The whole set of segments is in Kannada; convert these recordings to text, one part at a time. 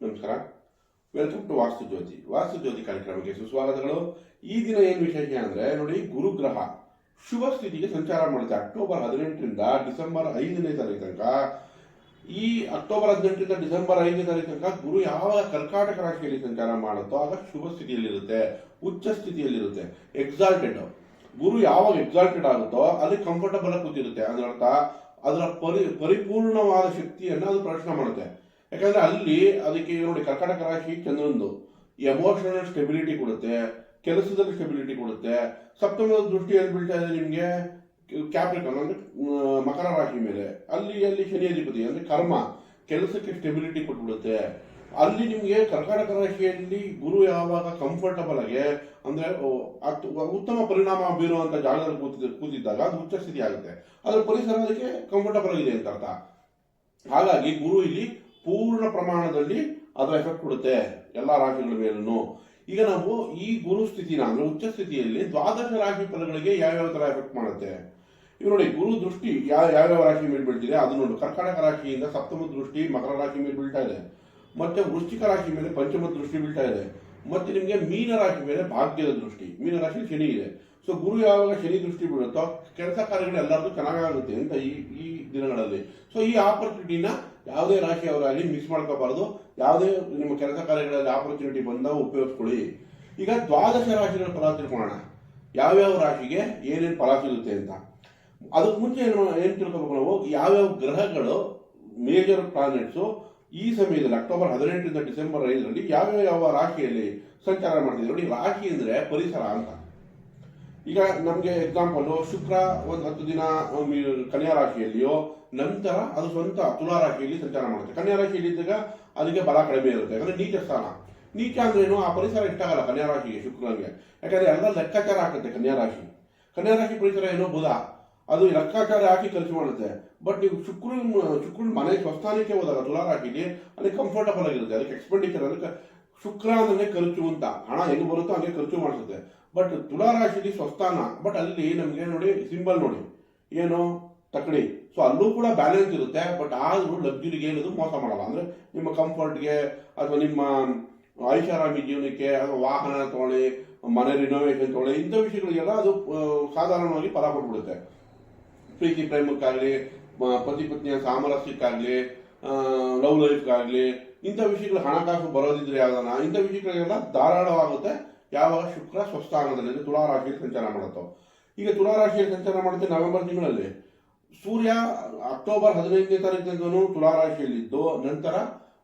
ನಮಸ್ಕಾರ. ವೆಲ್ಕಮ್ ಟು ವಾಸ್ತು ಜ್ಯೋತಿ ವಾಸ್ತು ಜ್ಯೋತಿ ಕಾರ್ಯಕ್ರಮಕ್ಕೆ ಸುಸ್ವಾಗತಗಳು. ಈ ದಿನ ಏನು ವಿಶೇಷ ಅಂದ್ರೆ ನೋಡಿ, ಗುರುಗ್ರಹ ಶುಭ ಸ್ಥಿತಿಗೆ ಸಂಚಾರ ಮಾಡುತ್ತೆ. ಅಕ್ಟೋಬರ್ ಹದಿನೆಂಟರಿಂದ ಡಿಸೆಂಬರ್ ಐದನೇ ತಾರೀಕು ತನಕ. ಈ ಅಕ್ಟೋಬರ್ ಹದಿನೆಂಟರಿಂದ ಡಿಸೆಂಬರ್ ಐದನೇ ತಾರೀಕು ತನಕ ಗುರು ಯಾವಾಗ ಕರ್ಕಾಟಕ ರಾಶಿಯಲ್ಲಿ ಸಂಚಾರ ಮಾಡುತ್ತೋ ಆಗ ಶುಭ ಸ್ಥಿತಿಯಲ್ಲಿರುತ್ತೆ, ಉಚ್ಚ ಸ್ಥಿತಿಯಲ್ಲಿರುತ್ತೆ. ಎಕ್ಸಾಲ್ಟೆಡ್ ಗುರು ಯಾವಾಗ ಎಕ್ಸಾಲ್ಟೆಡ್ ಆಗುತ್ತೋ ಅಲ್ಲಿ ಕಂಫರ್ಟಬಲ್ ಆಗಿ ಕೂತಿರುತ್ತೆ. ಅದರರ್ಥ ಅದರ ಪರಿ, ಪರಿಪೂರ್ಣವಾದ ಶಕ್ತಿಯನ್ನು ಅದು ಪ್ರದರ್ಶನ ಮಾಡುತ್ತೆ. ಯಾಕಂದ್ರೆ ಅಲ್ಲಿ ಅದಕ್ಕೆ ನೋಡಿ ಕರ್ಕಾಟಕ ರಾಶಿ ಚಂದ್ರನದು. ಎಮೋಷನಲ್ ಸ್ಟೆಬಿಲಿಟಿ ಕೊಡುತ್ತೆ, ಕೆಲಸದಲ್ಲಿ ಸ್ಟೆಬಿಲಿಟಿ ಕೊಡುತ್ತೆ. ಸಪ್ತಮದ ದೃಷ್ಟಿ ಎಲ್ಲಿ ಬೀಳ್ತಾ ಇದೆ ನಿಮಗೆ? ಕ್ಯಾಪ್ರಿಕನ್ ಅಂದ್ರೆ ಮಕರ ರಾಶಿ ಮೇಲೆ. ಅಲ್ಲಿ ಅಲ್ಲಿ ಶನಿ ಅಧಿಪತಿ ಅಂದ್ರೆ ಕರ್ಮ, ಕೆಲಸಕ್ಕೆ ಸ್ಟೆಬಿಲಿಟಿ ಕೊಟ್ಬಿಡುತ್ತೆ. ಅಲ್ಲಿ ನಿಮಗೆ ಕರ್ಕಾಟಕ ರಾಶಿಯಲ್ಲಿ ಗುರು ಯಾವಾಗ ಕಂಫರ್ಟಬಲ್ ಆಗಿ, ಅಂದ್ರೆ ಉತ್ತಮ ಪರಿಣಾಮ ಬೀರುವಂತ ಜಾಗದಲ್ಲಿ ಕೂತಿದ್ದ ಕೂತಿದ್ದಾಗ ಅದು ಉಚ್ಚ ಸ್ಥಿತಿ ಆಗುತ್ತೆ. ಅದ್ರ ಪರಿಸರ ಅದಕ್ಕೆ ಕಂಫರ್ಟಬಲ್ ಆಗಿದೆ ಅಂತ ಅರ್ಥ. ಹಾಗಾಗಿ ಗುರು ಇಲ್ಲಿ ಪೂರ್ಣ ಪ್ರಮಾಣದಲ್ಲಿ ಅದರ ಎಫೆಕ್ಟ್ ಕೊಡುತ್ತೆ ಎಲ್ಲ ರಾಶಿಗಳ ಮೇಲೂ ಈಗ ನಾವು ಈ ಗುರು ಸ್ಥಿತಿನ ಅಂದ್ರೆ ಉಚ್ಚ ಸ್ಥಿತಿಯಲ್ಲಿ ದ್ವಾದಶ ರಾಶಿ ಫಲಗಳಿಗೆ ಯಾವ್ಯಾವ ತರ ಎಫೆಕ್ಟ್ ಮಾಡುತ್ತೆ? ಇವ್ರು ನೋಡಿ, ಗುರು ದೃಷ್ಟಿ ಯಾವ ಯಾವ್ಯಾವ ರಾಶಿ ಮೇಲೆ ಬೀಳ್ತಿದೆ? ಅದು ನೋಡಿ, ಕರ್ಕಾಟಕ ರಾಶಿಯಿಂದ ಸಪ್ತಮ ದೃಷ್ಟಿ ಮಕರ ರಾಶಿ ಮೇಲೆ ಬೀಳ್ತಾ ಇದೆ. ಮತ್ತೆ ವೃಶ್ಚಿಕ ರಾಶಿ ಮೇಲೆ ಪಂಚಮ ದೃಷ್ಟಿ ಬೀಳ್ತಾ ಇದೆ. ಮತ್ತೆ ನಿಮಗೆ ಮೀನ ರಾಶಿ ಮೇಲೆ ಭಾಗ್ಯದ ದೃಷ್ಟಿ, ಮೀನ ರಾಶಿ ಶನಿ ಇದೆ. ಸೊ ಗುರು ಯಾವಾಗ ಶನಿ ದೃಷ್ಟಿ ಬೀಳುತ್ತೋ, ಕೆಲಸ ಕಾರ್ಯಗಳು ಎಲ್ಲರಿಗೂ ಚೆನ್ನಾಗಾಗುತ್ತೆ ಅಂತ ಈ ಈ ದಿನಗಳಲ್ಲಿ. ಸೊ ಈ ಆಪರ್ಚುನಿಟಿನ ಯಾವುದೇ ರಾಶಿಯವರಾಗಲಿ ಮಿಸ್ ಮಾಡ್ಕೋಬಾರದು. ಯಾವುದೇ ನಿಮ್ಮ ಕೆಲಸ ಕಾರ್ಯಗಳಲ್ಲಿ ಆಪರ್ಚುನಿಟಿ ಬಂದಾಗ ಉಪಯೋಗಿಸ್ಕೊಳ್ಳಿ. ಈಗ ದ್ವಾದಶ ರಾಶಿಗಳ ಫಲ ತಿಳ್ಕೊಳ್ಳೋಣ. ಯಾವ್ಯಾವ ರಾಶಿಗೆ ಏನೇನು ಫಲ ಸಿಗುತ್ತೆ ಅಂತ. ಅದಕ್ಕೆ ಮುಂಚೆ ಏನು ಏನು ತಿಳ್ಕೊಬೇಕು ನಾವು? ಯಾವ್ಯಾವ ಗ್ರಹಗಳು ಮೇಜರ್ ಪ್ಲಾನೆಟ್ಸು ಈ ಸಮಯದಲ್ಲಿ ಅಕ್ಟೋಬರ್ ಹದಿನೆಂಟರಿಂದ ಡಿಸೆಂಬರ್ ಐದರಲ್ಲಿ ಯಾವ್ಯಾವ ಯಾವ ರಾಶಿಯಲ್ಲಿ ಸಂಚಾರ ಮಾಡ್ತಿದ್ರು? ನೋಡಿ, ರಾಶಿ ಅಂದ್ರೆ ಪರಿಸರ ಅಂತ. ಈಗ ನಮಗೆ ಎಕ್ಸಾಂಪಲ್ ಶುಕ್ರ ಒಂದು ಹತ್ತು ದಿನ ಕನ್ಯಾ ರಾಶಿಯಲ್ಲಿಯೋ, ನಂತರ ಅದು ಸ್ವಂತ ತುಲಾ ರಾಶಿಯಲ್ಲಿ ಸಂಚಾರ ಮಾಡುತ್ತೆ. ಕನ್ಯಾ ರಾಶಿಯಲ್ಲಿ ಇದ್ದಾಗ ಅದಕ್ಕೆ ಬಲ ಕಡಿಮೆ ಇರುತ್ತೆ. ಯಾಕಂದ್ರೆ ನೀಚ ಸ್ಥಾನ. ನೀಚ ಅಂದ್ರೇನು ಆ ಪರಿಸರ ಇಷ್ಟಾಗಲ್ಲ ಕನ್ಯಾ ರಾಶಿಗೆ, ಶುಕ್ರನಿಗೆ. ಯಾಕಂದ್ರೆ ಎಲ್ಲ ಲೆಕ್ಕಾಚಾರ ಹಾಕುತ್ತೆ ಕನ್ಯಾ ರಾಶಿ. ಕನ್ಯಾ ರಾಶಿ ಪರಿಸರ ಏನೋ? ಬುಧ. ಅದು ಲೆಕ್ಕಾಚಾರ ಹಾಕಿ ಕೆಲಸ ಮಾಡುತ್ತೆ. ಬಟ್ ನೀವು ಶುಕ್ರ ಶುಕ್ರನ ಮನೆ ಸ್ವಸ್ಥಾನಕ್ಕೆ ಹೋದಾಗ ತುಲಾ ರಾಶಿಗೆ ಅಲ್ಲಿ ಕಂಫರ್ಟಬಲ್ ಆಗಿರುತ್ತೆ. ಅದಕ್ಕೆ ಎಕ್ಸ್ಪೆಂಡಿಚರ್ ಅದಕ್ಕೆ ಶುಕ್ರ ಅಂದ್ರೆ ಖರ್ಚು ಅಂತ. ಹಣ ಹೆಂಗೆ ಬರುತ್ತೋ ಹಂಗೆ ಖರ್ಚು ಮಾಡಿಸುತ್ತೆ. ಬಟ್ ತುಲಾ ರಾಶಿಲಿ ಸ್ವಸ್ಥಾನ ಬಟ್ ಅಲ್ಲಿ ನಮಗೆ ನೋಡಿ ಸಿಂಬಲ್ ನೋಡಿ, ಏನು? ತಕ್ಕಡಿ. ಸೊ ಅಲ್ಲೂ ಕೂಡ ಬ್ಯಾಲೆನ್ಸ್ ಇರುತ್ತೆ ಬಟ್ ಆದರೂ ಲಗ್ಜುರಿಗೆ ಏನದು ಮೋಸ ಮಾಡಲ್ಲ. ಅಂದ್ರೆ ನಿಮ್ಮ ಕಂಫರ್ಟ್ಗೆ ಅಥವಾ ನಿಮ್ಮ ಐಷಾರಾಮಿ ಜೀವನಕ್ಕೆ, ಅಥವಾ ವಾಹನ ತೊಗೊಳ್ಳಿ, ಮನೆ ರಿನೋವೇಷನ್ ತೊಗೊಳ್ಳಿ, ಇಂಥ ವಿಷಯಗಳಿಗೆಲ್ಲ ಅದು ಸಾಧಾರಣವಾಗಿ ಫಲ ಕೊಟ್ಬಿಡುತ್ತೆ. ಪ್ರೀತಿ ಪ್ರೇಮಕ್ಕಾಗಲಿ ಪತಿ ಪತ್ನಿಯ ಸಾಮರಸ್ಯಕ್ಕಾಗಲಿ ಲವ್ ಲೈಫ್ಗಾಗಲಿ ಇಂಥ ವಿಷಯಗಳು ಹಣಕಾಸು ಬರೋದಿದ್ರೆ ಯಾವ್ದಾನ, ಇಂಥ ವಿಷಯಗಳಿಗೆಲ್ಲ ಧಾರಾಳವಾಗುತ್ತೆ. ಯಾವಾಗ ಶುಕ್ರ ಸ್ವಸ್ಥಾನದಲ್ಲಿ ಅಂದ್ರೆ ತುಲಾ ರಾಶಿಯಲ್ಲಿ ಸಂಚಾರ ಮಾಡುತ್ತೋ? ಈಗ ತುಲಾ ರಾಶಿಯಲ್ಲಿ ಸಂಚಾರ ಮಾಡುತ್ತೆ ನವೆಂಬರ್ ತಿಂಗಳಲ್ಲಿ. ಸೂರ್ಯ ಅಕ್ಟೋಬರ್ ಹದಿನೈದನೇ ತಾರೀಕಿನಿಂದನೂ ತುಲಾ ರಾಶಿಯಲ್ಲಿದ್ದು ನಂತರ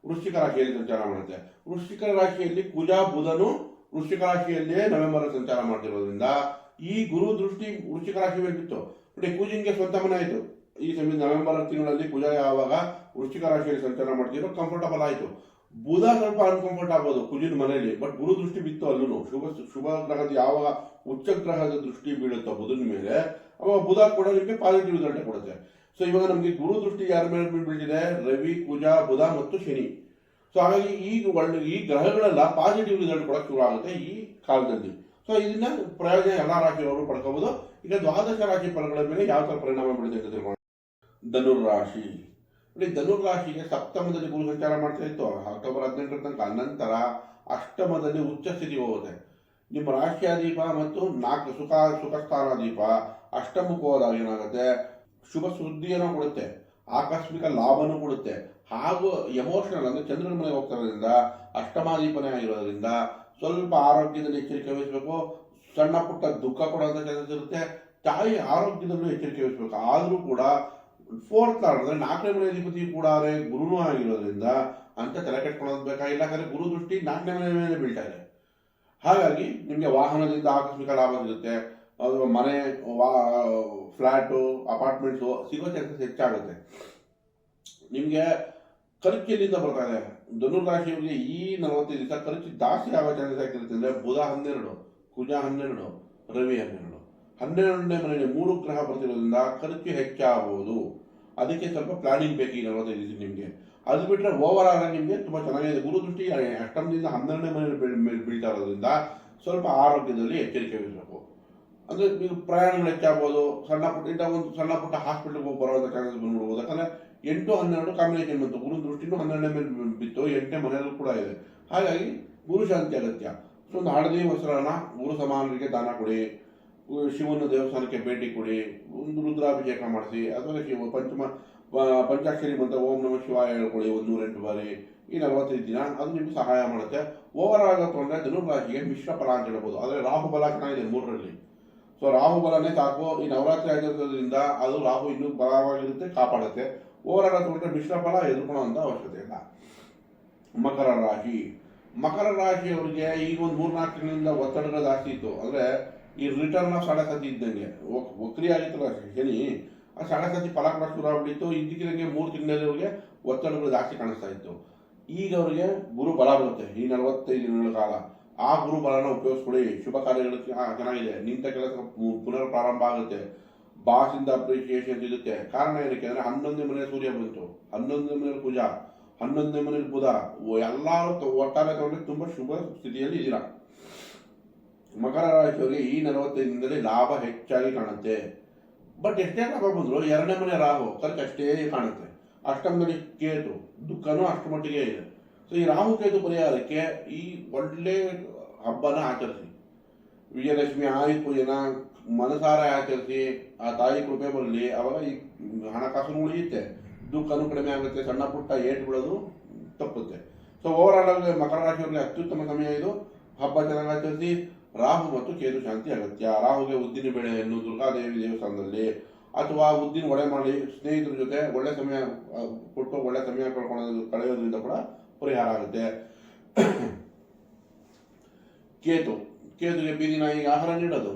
ವೃಶ್ಚಿಕ ರಾಶಿಯಲ್ಲಿ ಸಂಚಾರ ಮಾಡುತ್ತೆ. ವೃಶ್ಚಿಕ ರಾಶಿಯಲ್ಲಿ ಕುಜ, ಬುಧನು ವೃಶ್ಚಿಕ ರಾಶಿಯಲ್ಲಿಯೇ ನವೆಂಬರ್ ಸಂಚಾರ ಮಾಡ್ತಿರೋದ್ರಿಂದ ಈ ಗುರು ದೃಷ್ಟಿ ವೃಶ್ಚಿಕ ರಾಶಿ ಮೇಲೆ ಬಿತ್ತು ನೋಡಿ ಕುಜಿನ್ಗೆ ಸ್ವಂತ ಮನೆ ಆಯಿತು. ಈ ಸಮಯ ನವೆಂಬರ್ ತಿಂಗಳಲ್ಲಿ ಕುಜ ಯಾವಾಗ ವೃಶ್ಚಿಕ ರಾಶಿಯಲ್ಲಿ ಸಂಚಾರ ಮಾಡ್ತಿರೋ ಕಂಫರ್ಟಬಲ್ ಆಯ್ತು. ಬುಧ ಸ್ವಲ್ಪ ಅನ್ಕಂಫರ್ಟ್ ಆಗ್ಬೋದು ಕುಜಿನ ಮನೆಯಲ್ಲಿ ಬಟ್ ಗುರು ದೃಷ್ಟಿ ಬಿತ್ತು ಅಲ್ಲೂ ಶುಭ ಶುಭ ಗ್ರಹದ ಯಾವ ಉಚ್ಚ ಗ್ರಹದ ದೃಷ್ಟಿ ಬೀಳುತ್ತೋ ಬುಧನ ಮೇಲೆ ಅವಾಗ ಬುಧ ಕೂಡ ನಿಮಗೆ ಪಾಸಿಟಿವ್ ರಿಸಲ್ಟ್ ಕೊಡುತ್ತೆ. ಸೊ ಇವಾಗ ನಮಗೆ ಗುರು ದೃಷ್ಟಿ ಯಾರ ಮೇಲೆ ಬೀಳಿದೆ ರವಿ ಪೂಜಾ ಬುಧ ಮತ್ತು ಶನಿ. ಸೊ ಹಾಗಾಗಿ ಈ ಒಳ್ಳೆ, ಈ ಗ್ರಹಗಳೆಲ್ಲ ಪಾಸಿಟಿವ್ ರಿಸಲ್ಟ್ ಕೊಡಕ್ಕೆ ಶುರು ಆಗುತ್ತೆ ಈ ಕಾಲದಲ್ಲಿ. ಸೊ ಇದನ್ನ ಪ್ರಯೋಜನ ಎಲ್ಲ ರಾಶಿಯವರು ಪಡ್ಕೋಬಹುದು ಈಗ ದ್ವಾದಶ ರಾಶಿ ಫಲಗಳ ಮೇಲೆ ಯಾವ ತರ ಪರಿಣಾಮ ಬೀಳುತ್ತೆ ಅಂತ ತಿಳ್ಕೊಂಡು ಧನುರ್ ರಾಶಿ. ನೋಡಿ ಧನುರಾಶಿಗೆ ಸಪ್ತಮದಲ್ಲಿ ಗುರು ಸಂಚಾರ ಮಾಡ್ತಾ ಇತ್ತು. ಅಕ್ಟೋಬರ್ ಹದಿನೆಂಟರ ತನಕ. ನಂತರ ಅಷ್ಟಮದಲ್ಲಿ ಉಚ್ಚ ಸ್ಥಿತಿ ಹೋಗುತ್ತೆ. ನಿಮ್ಮ ರಾಶಿಯಾದೀಪ ಮತ್ತು ನಾಲ್ಕು ಸುಖ ಸುಖ ಸ್ಥಾನಾದೀಪ ಅಷ್ಟಮಕ್ಕೆ ಹೋದಾಗ ಏನಾಗುತ್ತೆ? ಶುಭ ಸುದ್ದಿಯನ್ನು ಕೊಡುತ್ತೆ. ಆಕಸ್ಮಿಕ ಲಾಭನೂ ಕೊಡುತ್ತೆ. ಹಾಗೂ ಎಮೋಷನಲ್ ಅಂದರೆ ಚಂದ್ರನ ಮನೆಗೆ ಹೋಗ್ತಿರೋದ್ರಿಂದ ಅಷ್ಟಮಾದೀಪನೇ ಆಗಿರೋದ್ರಿಂದ ಸ್ವಲ್ಪ ಆರೋಗ್ಯದಲ್ಲಿ ಎಚ್ಚರಿಕೆ ವಹಿಸಬೇಕು. ಸಣ್ಣ ಪುಟ್ಟ ದುಃಖ ಕೊಡುವಂತ ಚಾನ್ಸಸ್ ಇರುತ್ತೆ. ತಾಯಿ ಆರೋಗ್ಯದಲ್ಲೂ ಎಚ್ಚರಿಕೆ ವಹಿಸಬೇಕು. ಆದರೂ ಕೂಡ ಫೋರ್ತ್ ಅಂದ್ರೆ ನಾಲ್ಕನೇ ಮನೆ ಅಧಿಪತಿ ಕೂಡ ಗುರುನೂ ಆಗಿರೋದ್ರಿಂದ ಅಂತ ತಲೆ ಕೆಟ್ಕೊಳ್ಳೋದು ಬೇಕಾಗಿಲ್ಲ ಯಾಕಂದ್ರೆ ಗುರು ದೃಷ್ಟಿ ನಾಲ್ಕನೇ ಮನೆ ಮೇಲೆ ಬೀಳ್ತಾ ಇದೆ. ಹಾಗಾಗಿ ನಿಮಗೆ ವಾಹನದಿಂದ ಆಕಸ್ಮಿಕ ಲಾಭ ಸಿಗುತ್ತೆ. ಅಥವಾ ಮನೆ, ವಾ ಫ್ಲ್ಯಾಟು ಅಪಾರ್ಟ್ಮೆಂಟ್ಸು ಸಿಗೋ ಚಾನ್ಸಸ್ ಹೆಚ್ಚಾಗುತ್ತೆ. ನಿಮಗೆ ಖರ್ಚು ಎಲ್ಲಿಂದ ಬರ್ತಾ ಇದೆ. ಧನುರಾಶಿಯವರಿಗೆ ಈ ನಲವತ್ತೈದು ದಿವಸ ಖರ್ಚು ಜಾಸ್ತಿ ಆಗೋ ಚಾನ್ಸಸ್ ಆಗಿರುತ್ತೆ ಅಂದರೆ ಬುಧ ಹನ್ನೆರಡು, ಕುಜ ಹನ್ನೆರಡು, ರವಿ ಹನ್ನೆರಡು. ಹನ್ನೆರಡನೇ ಮನೆಯಲ್ಲಿ ಮೂರು ಗ್ರಹ ಬರ್ತಿರೋದ್ರಿಂದ ಖರ್ಚು ಹೆಚ್ಚಾಗಬಹುದು ಅದಕ್ಕೆ ಸ್ವಲ್ಪ ಪ್ಲಾನಿಂಗ್ ಬೇಕು ಈಗ ನಲವತ್ತೈದು ದಿವಸ ನಿಮಗೆ. ಅದು ಬಿಟ್ಟರೆ ಓವರ್ ಆಲ್ ನಿಮಗೆ ತುಂಬ ಚೆನ್ನಾಗಿದೆ. ಗುರು ದೃಷ್ಟಿ ಅಷ್ಟಮದಿಂದ ಹನ್ನೆರಡನೇ ಮನೆಯಲ್ಲಿ ಬೀಳ್ತಾ ಇರೋದ್ರಿಂದ ಸ್ವಲ್ಪ ಆರೋಗ್ಯದಲ್ಲಿ ಎಚ್ಚರಿಕೆ ಇರಬೇಕು. ಅಂದರೆ ನೀವು ಪ್ರಯಾಣಗಳು ಹೆಚ್ಚಾಗ್ಬೋದು ಸಣ್ಣ ಪುಟ್ಟ, ಇಂಥ ಒಂದು ಸಣ್ಣ ಪುಟ್ಟ ಹಾಸ್ಪಿಟಲ್ಗೆ ಹೋಗಿ ಬರುವಂಥ ಚಾನ್ಸಸ್ ಬಂದ್ಬಿಡ್ಬೋದು. ಯಾಕಂದರೆ ಎಂಟು ಹನ್ನೆರಡು ಕಾಂಬಿನೇಷನ್ ಬಂತು. ಗುರು ದೃಷ್ಟಿನೂ ಹನ್ನೆರಡನೇ ಮೇಲೆ ಬಿತ್ತು. ಎಂಟನೇ ಮನೆಯಲ್ಲೂ ಕೂಡ ಇದೆ. ಹಾಗಾಗಿ ಗುರು ಶಾಂತಿ ಅಗತ್ಯ. ಸೊ ಒಂದು ಹಳದಿ ಮೊಸರನ್ನ ಗುರು ಸಮಾನರಿಗೆ ದಾನ ಕೊಡಿ. ಶಿವನ ದೇವಸ್ಥಾನಕ್ಕೆ ಭೇಟಿ ಕೊಡಿ, ಒಂದು ರುದ್ರಾಭಿಷೇಕ ಮಾಡಿಸಿ ಅಥವಾ ಶಿವ, ಪಂಚಮ ಪಂಚಾಕ್ಷರಿ ಮಂತ್ರ ಓಂ ನಮ ಶಿವಾಯ ಹೇಳ್ಕೊಳ್ಳಿ ಒಂದು ನೂರೆಂಟು ಬಾರಿ, ಈ ನಲವತ್ತೈದು ದಿನ, ಅದು ನಿಮ್ಗೆ ಸಹಾಯ ಮಾಡುತ್ತೆ. ಓವರ್ ಆಲ್ ತೊಗೊಂಡ್ರೆ ಧನುರಾಶಿಗೆ ಮಿಶ್ರ ಫಲ ಅಂತ ಹೇಳ್ಬೋದು. ಆದರೆ ರಾಹುಬಲ ಚೆನ್ನಾಗಿದೆ ಮೂರರಲ್ಲಿ. ಸೊ ರಾಹುಬಲನೇ ಸಾಕು. ಈ ನವರಾತ್ರಿ ಆಗಿರೋದ್ರಿಂದ ಅದು ರಾಹು ಇನ್ನೂ ಬಲವಾಗಿರುತ್ತೆ, ಕಾಪಾಡುತ್ತೆ. ಓವರ್ ಆಗ ತೊಗೊಂಡ್ರೆ ಮಿಶ್ರ ಫಲ ಅವಶ್ಯಕತೆ ಇಲ್ಲ. ಮಕರ ರಾಶಿ. ಮಕರ ರಾಶಿಯವರಿಗೆ ಈಗ ಒಂದು ಮೂರ್ನಾಲ್ಕು ದಿನದಿಂದ ಒತ್ತಡಗಳು ಜಾಸ್ತಿ ಇತ್ತು. ಅಂದರೆ ಈ ರಿಟರ್ನ್ ಆಫ್ ಸಾಡೆ ಸತಿ ಇದ್ದಂಗೆ ಒಕ್ರಿ ಆಗಿತ್ತಲ್ಲ ಶನಿ, ಆ ಸಾಡೆ ಸತಿ ಫಲ ಕೂಡ ಶುರು ಆಗ್ಬಿಟ್ಟಿತ್ತು. ಇದ್ದಕ್ಕಿದಂಗೆ ಮೂರು ತಿಂಗಳಲ್ಲಿ ಅವ್ರಿಗೆ ಒತ್ತಡಗಳು ಜಾಸ್ತಿ ಕಾಣಿಸ್ತಾ ಇತ್ತು. ಈಗ ಅವರಿಗೆ ಗುರು ಬಲ ಬರುತ್ತೆ. ಈ ನಲವತ್ತೈದು ದಿನಗಳ ಕಾಲ ಆ ಗುರು ಬಲನ ಉಪಯೋಗಿಸ್ಕೊಳ್ಳಿ ಶುಭ ಕಾರ್ಯಗಳು ಚೆನ್ನಾಗಿದೆ. ನಿಂತ ಕೆಲಸ ಪುನರ್ ಪ್ರಾರಂಭ ಆಗುತ್ತೆ. ಬಾಸಿಂದ ಅಪ್ರಿಸಿಯೇಷನ್ ಸಿಗುತ್ತೆ. ಕಾರಣ ಏನಕ್ಕೆ ಅಂದ್ರೆ ಹನ್ನೊಂದನೇ ಮನೆ ಸೂರ್ಯ ಬಂತು. ಹನ್ನೊಂದನೇ ಮನೆ ಪೂಜಾ. ಹನ್ನೊಂದನೇ ಮನೇಲಿ ಬುಧ. ಎಲ್ಲರೂ ಒಟ್ಟಾರೆ ತಗೊಂಡ್ರೆ ತುಂಬಾ ಶುಭ ಸ್ಥಿತಿಯಲ್ಲಿ ಇದ್ದೀರಾ. ಮಕರ ರಾಶಿಯಲ್ಲಿ ಈ ನಲವತ್ತೈದು ದಿನದಲ್ಲಿ ಲಾಭ ಹೆಚ್ಚಾಗಿ ಕಾಣುತ್ತೆ. ಬಟ್ ಎಷ್ಟೇ ಲಾಭ ಬಂದರೂ ಎರಡನೇ ಮನೆ ರಾಹು ಖರ್ಚು ಅಷ್ಟೇ ಕಾಣುತ್ತೆ. ಅಷ್ಟಮದಲ್ಲಿ ಕೇತು, ದುಃಖನೂ ಅಷ್ಟು ಮಟ್ಟಿಗೆ ಇದೆ. ಸೊ ಈ ರಾಹು ಕೇತು ಪರಿಹಾರಕ್ಕೆ ಈ ಒಳ್ಳೆ ಹಬ್ಬನ ಆಚರಿಸಿ. ವಿಜಯದಶಮಿ ಆಯುಧ ಪೂಜೆನ ಮನಸಾರ ಆಚರಿಸಿ, ಆ ತಾಯಿ ಕೃಪೆ ಬರಲಿ, ಅವಾಗ ಈ ಹಣಕಾಸು ಉಳಿಯುತ್ತೆ. ದುಃಖನೂ ಕಡಿಮೆ ಆಗುತ್ತೆ, ಸಣ್ಣ ಪುಟ್ಟ ಏಟು ಬಿಡೋದು ತಪ್ಪುತ್ತೆ. ಸೊ ಓವರ್ ಆಲ್ ಮಕರ ರಾಶಿಯವರಿಗೆ ಅತ್ಯುತ್ತಮ ಸಮಯ ಇದು. ಹಬ್ಬ ಚೆನ್ನಾಗಿ ಆಚರಿಸಿ ರಾಹು ಮತ್ತು ಕೇತು ಶಾಂತಿ ಅಗತ್ಯ. ರಾಹುಗೆ ಉದ್ದಿನ ಬೆಳೆಯನ್ನು ದುರ್ಗಾದೇವಿ ದೇವಸ್ಥಾನದಲ್ಲಿ. ಅಥವಾ ಉದ್ದಿನ ಒಡೆ ಮಾಡಿ ಸ್ನೇಹಿತರ ಜೊತೆ ಒಳ್ಳೆ ಸಮಯ ಕೊಟ್ಟು ಒಳ್ಳೆ ಸಮಯ ಕಳ್ಕೊಳ್ಳೋದು, ಕಳೆಯೋದ್ರಿಂದ ಕೂಡ ಪರಿಹಾರ ಆಗುತ್ತೆ. ಕೇತು. ಕೇತುಗೆ ಬೀದಿ ನಾಯಿಗೆ ಆಹಾರ ನೀಡೋದು.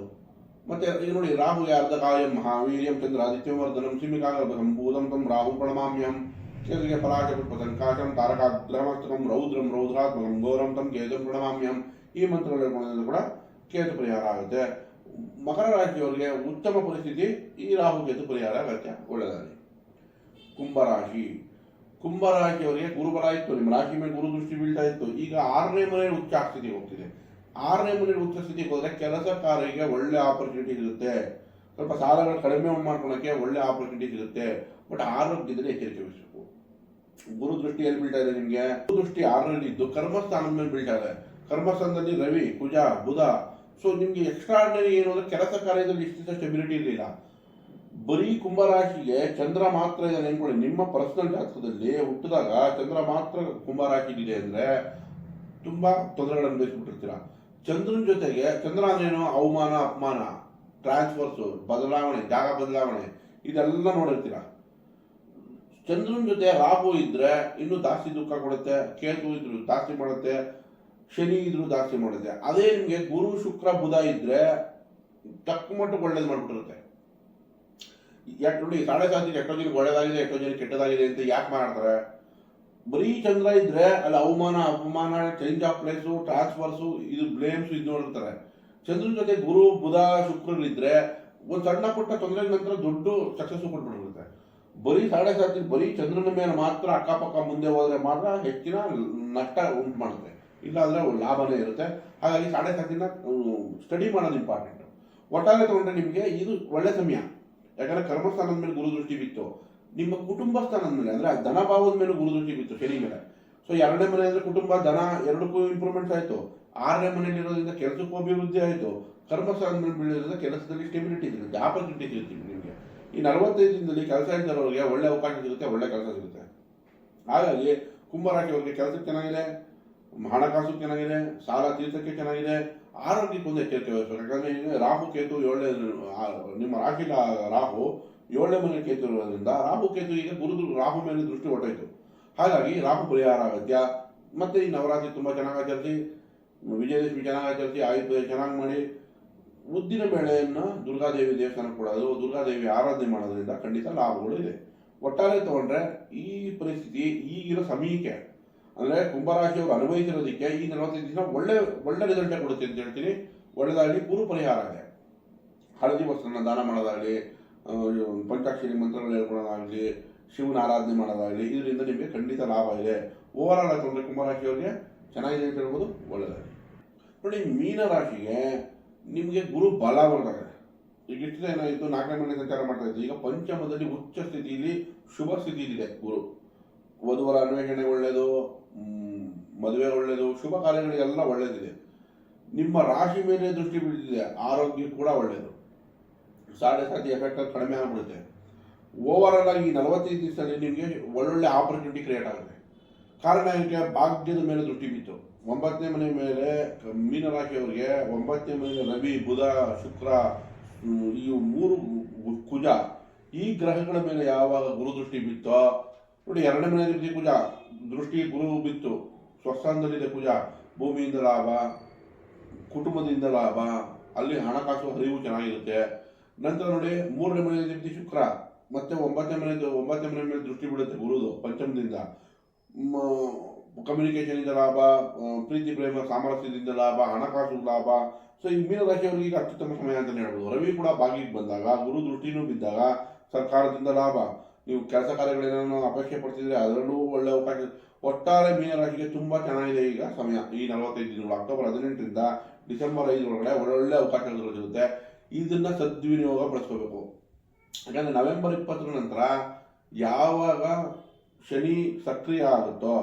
ಮತ್ತೆ ಈಗ ನೋಡಿ ರಾಹುಗೆ ಅರ್ಧ ಕಾಯಂ ಮಹಾವೀರ್ಯಂ ಚಂದ್ರ ಆದಿತ್ಯವರ್ಧನಂ ಸಿಮಿಕಾಗರ್ಭಂ ಭೂತಂ ತಂ ರಾಹು ಪ್ರಣಮಾಮ್ಯಂ ಕೇತುಗೆ ಪಲಾಶ ಪುಷ್ಪ ಕಾಶಂ ರೌದ್ರಂ ರೌದ್ರಾತ್ಮಕಂ ಘೋರಂ ತಂ ಕೇತು ಪ್ರಣಮಾಮ್ಯಂ ಈ ಮಂತ್ರಗಳು ಕೂಡ ಕೇತು ಪರಿಹಾರ ಆಗುತ್ತೆ. ಮಕರ ರಾಶಿಯವರಿಗೆ ಉತ್ತಮ ಪರಿಸ್ಥಿತಿ ಈ ರಾಹು ಕೇತು ಪರಿಹಾರ ಆಗುತ್ತೆ ಒಳ್ಳೆಯದಾಗಲಿ. ಕುಂಭರಾಶಿ ಕುಂಭರಾಶಿಯವರಿಗೆ ಗುರುಬಲ ಇತ್ತು. ನಿಮ್ಮ ರಾಶಿ ಮೇಲೆ ಗುರು ದೃಷ್ಟಿ ಬೀಳ್ತಾ ಇತ್ತು. ಈಗ ಆರನೇ ಮನೆ ಉಚ್ಚ ಸ್ಥಿತಿಗೆ ಹೋಗ್ತಿದೆ. ಆರನೇ ಮನೆ ಉಚ್ಚ ಸ್ಥಿತಿಗೆ ಹೋದರೆ ಕೆಲಸ ಕಾರ್ಯಕ್ಕೆ ಒಳ್ಳೆ ಆಪರ್ಚುನಿಟಿ ಸಿಗುತ್ತೆ. ಸ್ವಲ್ಪ ಸಾಲಗಳು ಕಡಿಮೆ ಮಾಡ್ಕೊಳಕ್ಕೆ ಒಳ್ಳೆ ಆಪರ್ಚುನಿಟಿ ಸಿಗುತ್ತೆ. ಬಟ್ ಆರೋಗ್ಯದಲ್ಲಿ ಎಚ್ಚರಿಕೆ ವಹಿಸಬೇಕು. ಗುರು ದೃಷ್ಟಿ ಎಲ್ಲಿ ಬೀಳ್ತಾ ಇದೆ ನಿಮಗೆ? ಗುರು ದೃಷ್ಟಿ ಆರರಲ್ಲಿ ಇದ್ದು ಕರ್ಮಸ್ಥಾನದ ಮೇಲೆ ಬೀಳ್ತಾ ಇದೆ. ಕರ್ಮಸ್ಥಾನದಲ್ಲಿ ರವಿ, ಕುಜ, ಬುಧ ಸೊ ನಿಮಗೆ ಎಕ್ಸ್ಟ್ರಾರ್ಡಿನರಿ ಏನು ಅಂದ್ರೆ ಕೆಲಸ ಕಾರ್ಯದಲ್ಲಿ ಇಷ್ಟಿದ್ದ ಸ್ಟೆಬಿಲಿಟಿ ಇರಲಿಲ್ಲ ಬರೀ ಕುಂಭರಾಶಿಗೆ ಚಂದ್ರ ಮಾತ್ರ ಇದೆ ನೆನ್ಕೊಳ್ಳಿ ನಿಮ್ಮ ಪರ್ಸನಲ್ ಜಾತಕದಲ್ಲಿ ಹುಟ್ಟಿದಾಗ ಚಂದ್ರ ಮಾತ್ರ ಕುಂಭರಾಶಿಗಿದೆ ಅಂದ್ರೆ ತುಂಬಾ ತೊಂದರೆಗಳನ್ನು ಅನುಭವಿಸ್ಬಿಟ್ಟಿರ್ತೀರ. ಚಂದ್ರನ ಜೊತೆಗೆ ಚಂದ್ರ ಅಂದ್ರೇನು ಅವಮಾನ, ಅಪಮಾನ ಟ್ರಾನ್ಸ್ಫರ್ಸ್ ಬದಲಾವಣೆ, ಜಾಗ ಬದಲಾವಣೆ, ಇದೆಲ್ಲ ನೋಡಿರ್ತೀರ. ಚಂದ್ರನ ಜೊತೆ ರಾಹು ಇದ್ದರೆ ಇನ್ನೂ ಜಾಸ್ತಿ ದುಃಖ ಕೊಡುತ್ತೆ, ಕೇತು ಇದ್ರು ಜಾಸ್ತಿ ಮಾಡುತ್ತೆ ಶನಿ ಇದ್ರೂ ಜಾಸ್ತಿ ಮಾಡುತ್ತೆ ಅದೇ ನಿಮಗೆ ಗುರು, ಶುಕ್ರ, ಬುಧ ಇದ್ರೆ ತಕ್ಕ ಮಟ್ಟಕ್ಕೆ ಒಳ್ಳೇದು ಮಾಡ್ಬಿಟ್ಟಿರುತ್ತೆ. ಯಾಕೆ ನೋಡಿ, ಸಾಡೆ ಸಾಧ್ಯ ಎಷ್ಟೋ ಜನಕ್ಕೆ ಒಳ್ಳೇದಾಗಿದೆ, ಎಷ್ಟೋ ಜನಕ್ಕೆ ಕೆಟ್ಟದಾಗಿದೆ ಅಂತ ಯಾಕೆ ಮಾಡ್ತಾರೆ ಬರೀ ಚಂದ್ರ ಇದ್ರೆ ಅಲ್ಲಿ ಅವಮಾನ, ಅಪಮಾನ ಚೇಂಜ್ ಆಫ್ ಪ್ಲೇಸು ಟ್ರಾನ್ಸ್ಫರ್ಸು ಇದು ಬ್ಲೇಮ್ಸ್ ಇದು ನೋಡಿರ್ತಾರೆ. ಚಂದ್ರನ ಜೊತೆ ಗುರು, ಬುಧ ಶುಕ್ರಗಳಿದ್ರೆ ಒಂದು ಸಣ್ಣ ಪುಟ್ಟ ತೊಂದರೆ ನಂತರ ದೊಡ್ಡ ಸಕ್ಸಸ್ ಕೊಟ್ಬಿಟ್ಟಿರುತ್ತೆ. ಬರೀ ಸಾಡೆ ಸಾತಿ ಬರೀ ಚಂದ್ರನ ಮೇಲೆ ಮಾತ್ರ ಅಕ್ಕಪಕ್ಕ ಮುಂದೆ ಹೋದ್ರೆ ಮಾತ್ರ ಹೆಚ್ಚಿನ ನಷ್ಟ ಉಂಟು ಮಾಡುತ್ತೆ. ಇಲ್ಲಾಂದ್ರೆ ಲಾಭನೇ ಇರುತ್ತೆ. ಹಾಗಾಗಿ ಸಾಡೆ ಸಾತಿನ ಸ್ಟಡಿ ಮಾಡೋದು ಇಂಪಾರ್ಟೆಂಟ್ ಒಟ್ಟಾರೆ ತಗೊಂಡ್ರೆ ನಿಮಗೆ ಇದು ಒಳ್ಳೆ ಸಮಯ. ಯಾಕಂದರೆ ಕರ್ಮಸ್ಥಾನದ ಮೇಲೆ ಗುರುದೃಷ್ಟಿ ಬಿತ್ತು. ನಿಮ್ಮ ಕುಟುಂಬ ಸ್ಥಾನದ ಮೇಲೆ, ಅಂದರೆ ಧನಭಾವದ ಮೇಲೆ ಗುರುದೃಷ್ಟಿ ಬಿತ್ತು ಶನಿ ಮೇಲೆ. ಸೊ ಎರಡನೇ ಮನೆ ಅಂದರೆ ಕುಟುಂಬ, ಧನ, ಎರಡಕ್ಕೂ ಇಂಪ್ರೂವ್ಮೆಂಟ್ಸ್ ಆಯಿತು. ಆರನೇ ಮನೆಯಲ್ಲಿರೋದ್ರಿಂದ ಕೆಲಸಕ್ಕೂ ಅಭಿವೃದ್ಧಿ ಆಯಿತು. ಕರ್ಮಸ್ಥಾನದ ಮೇಲೆ ಬೀಳೋದ್ರಿಂದ ಕೆಲಸದಲ್ಲಿ ಸ್ಟೆಬಿಲಿಟಿ ಸಿಗುತ್ತೆ ಆಪರ್ಚುನಿಟಿ ಸಿಗುತ್ತೆ ನಿಮಗೆ. ಈ ನಲವತ್ತೈದು ದಿನದಲ್ಲಿ ಕೆಲಸ ಇದ್ದವರಿಗೆ ಒಳ್ಳೆ ಅವಕಾಶ ಸಿಗುತ್ತೆ, ಒಳ್ಳೆ ಕೆಲಸ ಸಿಗುತ್ತೆ. ಹಾಗಾಗಿ ಕುಂಭರಾಶಿಯವರಿಗೆ ಕೆಲಸ ಚೆನ್ನಾಗಿದೆ. ಹಣಕಾಸು ಚೆನ್ನಾಗಿದೆ, ಸಾಲ ತೀರ್ಸಕ್ಕೆ ಚೆನ್ನಾಗಿದೆ, ಆರೋಗ್ಯಕ್ಕೆ ಒಂದು ಎಚ್ಚರಿಕೆ ವಹಿಸಬೇಕು ಯಾಕಂದ್ರೆ ಈಗ ರಾಹು ಕೇತು ಏಳನೇ ನಿಮ್ಮ ರಾಶಿ ರಾಹು ಏಳನೇ ಮನೆ ಕೇತು ಇರೋದ್ರಿಂದ ರಾಹು ಕೇತು ಈಗ ಗುರು ರಾಹು ಮೇಲೆ ದೃಷ್ಟಿ ಹೊಟ್ಟೋಯ್ತು ಹಾಗಾಗಿ ರಾಹು ಪರಿಹಾರ ಅಗತ್ಯ. ಮತ್ತೆ ಈ ನವರಾತ್ರಿ ತುಂಬಾ ಚೆನ್ನಾಗಿ ಆಚರಿಸಿ, ವಿಜಯದಶಮಿ ಚೆನ್ನಾಗಿ ಆಚರಿಸಿ, ಆಯುಧ ಚೆನ್ನಾಗಿ ಮಾಡಿ, ಉದ್ದಿನ ಬೇಳೆಯನ್ನು ದುರ್ಗಾದೇವಿ ದೇವಸ್ಥಾನಕ್ಕೆ ಕೊಡೋದು ದುರ್ಗಾದೇವಿ ಆರಾಧನೆ ಮಾಡೋದ್ರಿಂದ ಖಂಡಿತ ಲಾಭಗಳು ಇದೆ. ಒಟ್ಟಾರೆ ತಗೊಂಡ್ರೆ ಈ ಪರಿಸ್ಥಿತಿ, ಈಗಿರೋ ಸಮಯಕ್ಕೆ ಅಂದ್ರೆ ಕುಂಭರಾಶಿಯವರು ಅನುಭವಿಸಿರೋದಕ್ಕೆ ಈ ನಲವತ್ತೈದು ದಿನ ಒಳ್ಳೆ ಒಳ್ಳೆ ರಿಸಲ್ಟೇ ಕೊಡುತ್ತೆ ಅಂತ ಹೇಳ್ತೀನಿ. ಒಳ್ಳೆದಾಗಲಿ ಗುರು ಪರಿಹಾರ ಇದೆ. ಹಳದಿ ವಸ್ತ್ರನ ದಾನ ಮಾಡೋದಾಗಲಿ ಪಂಚಾಕ್ಷರಿ ಮಂತ್ರಗಳು ಹೇಳ್ಕೊಳ್ಳೋದಾಗಲಿ, ಶಿವನ ಆರಾಧನೆ ಮಾಡೋದಾಗಲಿ, ಇದರಿಂದ ನಿಮಗೆ ಖಂಡಿತ ಲಾಭ ಇದೆ. ಓವರ್ ಆಲ್ ತೊಗೊಂಡ್ರೆ ಕುಂಭರಾಶಿಯವರಿಗೆ ಚೆನ್ನಾಗಿದೆ ಅಂತ ಹೇಳ್ಬೋದು ಒಳ್ಳೆಯದಾಗಲಿ ನೋಡಿ ಮೀನರಾಶಿಗೆ ನಿಮಗೆ ಗುರು ಬಲ ಬರ್ತಾರೆ ಈಗ ಇಷ್ಟು ದಿನ ಏನಾಯಿತು ನಾಲ್ಕನೇ ಮನೆ ಸಂಚಾರ ಮಾಡ್ತಾ ಇತ್ತು ಈಗ ಪಂಚಮದಲ್ಲಿ ಉಚ್ಚ ಸ್ಥಿತಿಯಲ್ಲಿ ಶುಭ ಸ್ಥಿತಿಯಲ್ಲಿದೆ ಗುರು. ವಧುವರ ಅನ್ವೇಷಣೆ ಒಳ್ಳೆಯದು ಮದುವೆ ಒಳ್ಳೆಯದು ಶುಭ ಕಾರ್ಯಗಳಿಗೆಲ್ಲ ಒಳ್ಳೆಯದಿದೆ ನಿಮ್ಮ ರಾಶಿ ಮೇಲೆ ದೃಷ್ಟಿ ಬೀಳ್ತಿದೆ, ಆರೋಗ್ಯ ಕೂಡ ಒಳ್ಳೆಯದು ಸಾಡೆ ಸಾತಿ ಎಫೆಕ್ಟ್ ಕಡಿಮೆ ಆಗಿಬಿಡುತ್ತೆ. ಓವರ್ ಆಲ್ ಆಗಿ ಈ ನಲವತ್ತೈದು ದಿವಸದಲ್ಲಿ ನಿಮಗೆ ಒಳ್ಳೊಳ್ಳೆ ಆಪರ್ಚುನಿಟಿ ಕ್ರಿಯೇಟ್ ಆಗುತ್ತೆ. ಕಾರಣ ಏನಕ್ಕೆ? ಭಾಗ್ಯದ ಮೇಲೆ ದೃಷ್ಟಿ ಬಿತ್ತು. ಒಂಬತ್ತನೇ ಮನೆ ಮೇಲೆ ಮೀನರಾಶಿಯವರಿಗೆ ಒಂಬತ್ತನೇ ಮನೆ ರವಿ, ಬುಧ, ಶುಕ್ರ ಈ ಮೂರು ಕುಜ ಈ ಗ್ರಹಗಳ ಮೇಲೆ ಯಾವಾಗ ಗುರುದೃಷ್ಟಿ ಬಿತ್ತೋ ನೋಡಿ, ಎರಡನೇ ಮನೆ ದೃಷ್ಟಿ ಪೂಜಾ, ದೃಷ್ಟಿ ಗುರು ಬಿತ್ತು ಸ್ವಸ್ಥಾನದಲ್ಲಿದೆ ಪೂಜಾ, ಭೂಮಿಯಿಂದ ಲಾಭ, ಕುಟುಂಬದಿಂದ ಲಾಭ, ಅಲ್ಲಿ ಹಣಕಾಸು ಹರಿವು ಚೆನ್ನಾಗಿರುತ್ತೆ. ನಂತರ ನೋಡಿ, ಮೂರನೇ ಮನೆ ದೃಷ್ಟಿ ಶುಕ್ರ, ಮತ್ತೆ ಒಂಬತ್ತನೇ ಮನೆ ಒಂಬತ್ತನೇ ಮನೆ ಮೇಲೆ ದೃಷ್ಟಿ ಬೀಳುತ್ತೆ ಗುರುದು, ಪಂಚಮದಿಂದ. ಕಮ್ಯುನಿಕೇಶನ್ ಇಂದ ಲಾಭ ಪ್ರೀತಿ, ಪ್ರೇಮ, ಸಾಮರಸ್ಯದಿಂದ ಲಾಭ, ಹಣಕಾಸು ಲಾಭ. ಸೊ ಈ ಮೀನರಾಶಿಯವರಿಗೆ ಈಗ ಅತ್ಯುತ್ತಮ ಸಮಯ ಅಂತಲೇ ಹೇಳ್ಬೋದು. ರವಿ ಕೂಡ ಬಾಗಿಗೆ ಬಂದಾಗ, ಗುರು ದೃಷ್ಟಿನೂ ಬಿದ್ದಾಗ ಸರ್ಕಾರದಿಂದ ಲಾಭ. ನೀವು ಕೆಲಸ ಕಾರ್ಯಗಳೇನೋ ಅಪೇಕ್ಷೆ ಪಡ್ತಿದ್ರೆ ಅದರಲ್ಲೂ ಒಳ್ಳೆ ಅವಕಾಶ ಒಟ್ಟಾರೆ ಮೀನರಾಶಿಗೆ ತುಂಬಾ ಚೆನ್ನಾಗಿದೆ ಈಗ ಸಮಯ. ಈ ನಲವತ್ತೈದು ದಿನಗಳು, ಅಕ್ಟೋಬರ್ ಹದಿನೆಂಟರಿಂದ ಡಿಸೆಂಬರ್ ಐದರೊಳಗಡೆ ಒಳ್ಳೊಳ್ಳೆ ಅವಕಾಶಗಳು ಸಿಗುತ್ತೆ. ಇದನ್ನ ಸದ್ವಿನಿಯೋಗ ಬಳಸ್ಕೋಬೇಕು ಯಾಕಂದ್ರೆ ನವೆಂಬರ್ ಇಪ್ಪತ್ತರ ನಂತರ ಯಾವಾಗ ಶನಿ ಸಕ್ರಿಯ ಆಗುತ್ತೋ,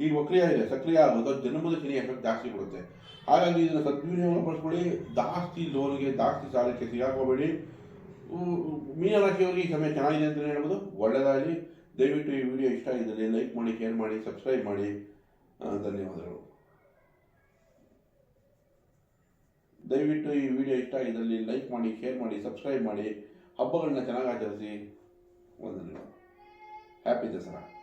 ಈಗ ವಕ್ರಿಯ ಇದೆ, ಸಕ್ರಿಯ ಆಗುತ್ತೋ, ಜನ್ಮದ ಶನಿ ಎಫೆಕ್ಟ್ ಜಾಸ್ತಿ ಕೊಡುತ್ತೆ. ಹಾಗಾಗಿ ಇದನ್ನ ಸದ್ವಿನಿಯೋಗ ಪಡಿಸ್ಕೊಳ್ಳಿ. ಜಾಸ್ತಿ ಲೋನ್ಗೆ ಜಾಸ್ತಿ ಸಾಲಕ್ಕೆ ಸಿಗಾಕೋಬೇಡಿ. ಉ- ಹೋಗಿ ಸಮಯ ಚೆನ್ನಾಗಿದೆ ಅಂತಲೇ ಹೇಳ್ಬೋದು? ಒಳ್ಳೆಯದಾಗಲಿ ದಯವಿಟ್ಟು ಈ ವಿಡಿಯೋ ಇಷ್ಟ ಆಗಿದ್ದಲ್ಲಿ ಲೈಕ್ ಮಾಡಿ ಶೇರ್ ಮಾಡಿ ಸಬ್ಸ್ಕ್ರೈಬ್ ಮಾಡಿ. ಧನ್ಯವಾದಗಳು. ದಯವಿಟ್ಟು ಈ ವಿಡಿಯೋ ಇಷ್ಟ ಆಗಿದ್ದಲ್ಲಿ ಲೈಕ್ ಮಾಡಿ ಶೇರ್ ಮಾಡಿ ಸಬ್ಸ್ಕ್ರೈಬ್ ಮಾಡಿ. ಹಬ್ಬಗಳನ್ನ ಚೆನ್ನಾಗಿ ಆಚರಿಸಿ. ಒಂದನೇ ಹ್ಯಾಪಿ ದಸರಾ.